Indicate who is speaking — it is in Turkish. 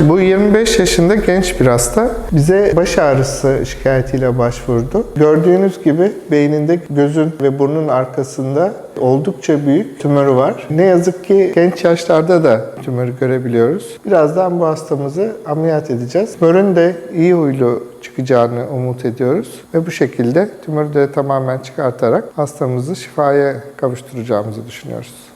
Speaker 1: Bu 25 yaşında genç bir hasta. Bize baş ağrısı şikayetiyle başvurdu. Gördüğünüz gibi beyninde gözün ve burnun arkasında oldukça büyük tümörü var. Ne yazık ki genç yaşlarda da tümörü görebiliyoruz. Birazdan bu hastamızı ameliyat edeceğiz. Tümörün de iyi huylu çıkacağını umut ediyoruz ve bu şekilde tümörü de tamamen çıkartarak hastamızı şifaya kavuşturacağımızı düşünüyoruz.